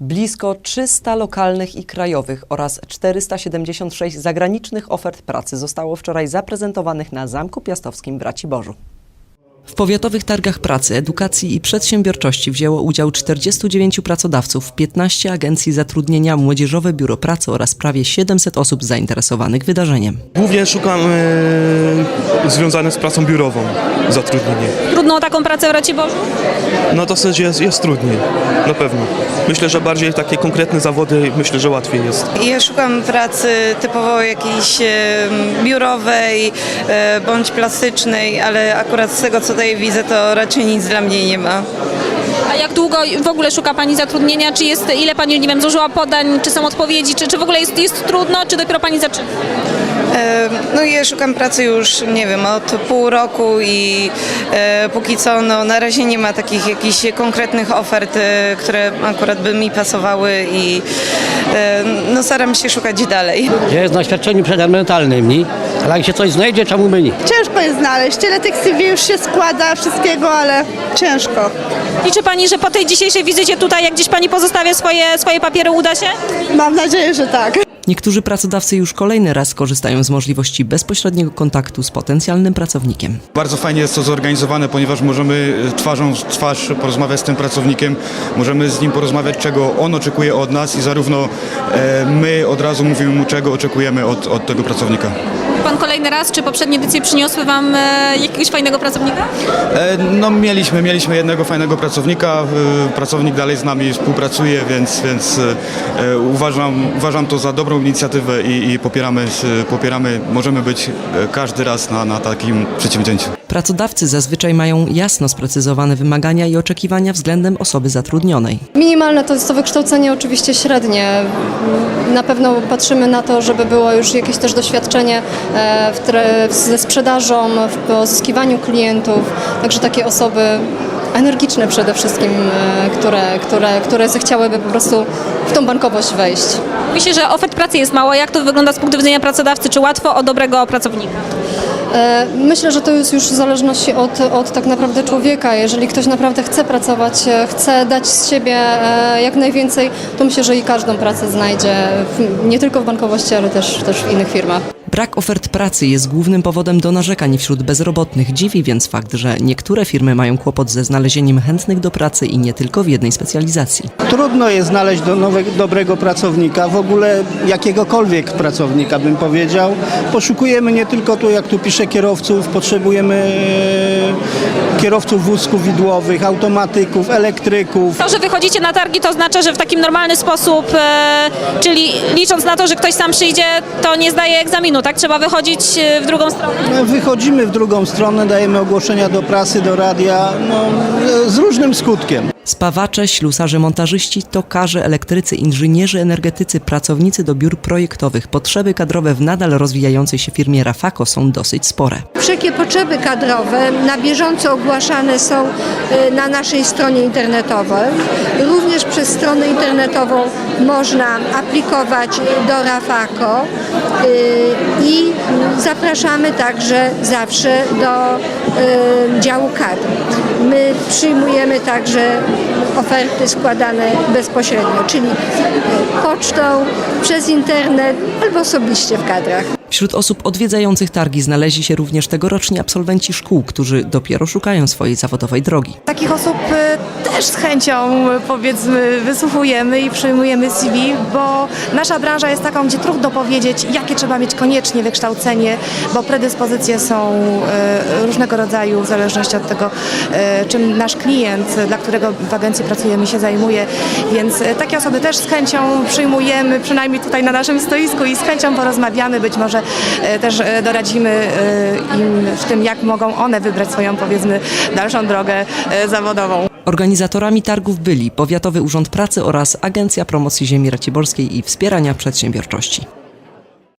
Blisko 300 lokalnych i krajowych oraz 476 zagranicznych ofert pracy zostało wczoraj zaprezentowanych na Zamku Piastowskim w Raciborzu. W powiatowych targach pracy, edukacji i przedsiębiorczości wzięło udział 49 pracodawców, 15 agencji zatrudnienia, Młodzieżowe Biuro Pracy oraz prawie 700 osób zainteresowanych wydarzeniem. Głównie szukam e, związane z pracą biurową zatrudnienie. Trudno o taką pracę w Raciborzu? No dosyć jest, jest trudniej, na pewno. Myślę, że bardziej takie konkretne zawody, myślę, że łatwiej jest. Ja szukam pracy typowo jakiejś e, biurowej e, bądź plastycznej, ale akurat z tego co tutaj widzę, to raczej nic dla mnie nie ma. A jak długo w ogóle szuka Pani zatrudnienia? Czy jest, ile Pani, nie wiem, złożyła podań, czy są odpowiedzi, czy, czy w ogóle jest, jest trudno, czy dopiero Pani zaczyna? No i ja szukam pracy już, nie wiem, od pół roku i e, póki co, no na razie nie ma takich jakichś konkretnych ofert, e, które akurat by mi pasowały i e, no staram się szukać dalej. Ja jest na świadczeniu przedemerytalnym, nie? ale jak się coś znajdzie, czemu by nie? Ciężko jest znaleźć. Tyle tych CV już się składa wszystkiego, ale ciężko. Liczy Pani, że po tej dzisiejszej wizycie tutaj, jak gdzieś Pani pozostawia swoje, swoje papiery, uda się? Mam nadzieję, że tak. Niektórzy pracodawcy już kolejny raz korzystają z możliwości bezpośredniego kontaktu z potencjalnym pracownikiem. Bardzo fajnie jest to zorganizowane, ponieważ możemy twarzą w twarz porozmawiać z tym pracownikiem, możemy z nim porozmawiać, czego on oczekuje od nas i zarówno e, my od razu mówimy mu, czego oczekujemy od, od tego pracownika. Pan kolejny raz, czy poprzednie edycje przyniosły Wam e, jakiegoś fajnego pracownika? E, no mieliśmy, mieliśmy jednego fajnego pracownika, e, pracownik dalej z nami współpracuje, więc, więc uważam, uważam to za dobrą inicjatywę i, i popieramy, popieramy, możemy być każdy raz na, na takim przedsięwzięciu. Pracodawcy zazwyczaj mają jasno sprecyzowane wymagania i oczekiwania względem osoby zatrudnionej. Minimalne to jest to wykształcenie oczywiście średnie. Na pewno patrzymy na to, żeby było już jakieś też doświadczenie ze sprzedażą, w pozyskiwaniu klientów. Także takie osoby energiczne przede wszystkim, e, które, które, które zechciałyby po prostu w tą bankowość wejść. Się, że ofert pracy jest mało. Jak to wygląda z punktu widzenia pracodawcy? Czy łatwo o dobrego pracownika? E, Myślę, że to jest już w zależności od, od tak naprawdę człowieka. Jeżeli ktoś naprawdę chce pracować, e, chce dać z siebie e, jak najwięcej, to myślę, że i każdą pracę znajdzie, nie tylko w bankowości, ale też, też w innych firmach. Brak ofert pracy jest głównym powodem do narzekań wśród bezrobotnych. Dziwi więc fakt, że niektóre firmy mają kłopot ze znalezieniem chętnych do pracy i nie tylko w jednej specjalizacji. Trudno jest znaleźć do nowego, dobrego pracownika, w ogóle jakiegokolwiek pracownika bym powiedział. Poszukujemy nie tylko tu, jak tu pisze, kierowców, potrzebujemy e, kierowców wózków widłowych, automatyków, elektryków. To, że wychodzicie na targi, to oznacza, że w taki normalny sposób, e, czyli licząc na to, że ktoś sam przyjdzie, to nie zdaje egzaminu, tak? Trzeba wychodzić e, w drugą stronę. No, Wychodzimy w drugą stronę, dajemy ogłoszenia do prasy, do radia, no, e, z różnym skutkiem. Spawacze, ślusarze, montażyści, tokarze, elektrycy, inżynierzy, energetycy, pracownicy do biur projektowych. Potrzeby kadrowe w nadal rozwijającej się firmie Rafako są dosyć spore. Wszelkie potrzeby kadrowe na bieżąco ogłaszane są y, na naszej stronie internetowej. Również przez stronę internetową można aplikować do Rafako y, i zapraszamy także zawsze do y, działu kadr. My przyjmujemy także oferty składane bezpośrednio, czyli pocztą, przez internet albo osobiście w kadrach. Wśród osób odwiedzających targi znaleźli się również tegoroczni absolwenci szkół, którzy dopiero szukają swojej zawodowej drogi. Takich osób też z chęcią powiedzmy wysłuchujemy i przyjmujemy CV, bo nasza branża jest taką, gdzie trudno powiedzieć, jakie trzeba mieć koniecznie wykształcenie, bo predyspozycje są e, różnego rodzaju w zależności od tego, e, czym nasz klient, dla którego w agencji pracujemy, się zajmuje, więc e, takie osoby też z chęcią przyjmujemy, przynajmniej tutaj na naszym stoisku i z chęcią porozmawiamy, być może też doradzimy im w tym, jak mogą one wybrać swoją powiedzmy dalszą drogę zawodową. Organizatorami targów byli Powiatowy Urząd Pracy oraz Agencja Promocji Ziemi Raciborskiej i Wspierania Przedsiębiorczości.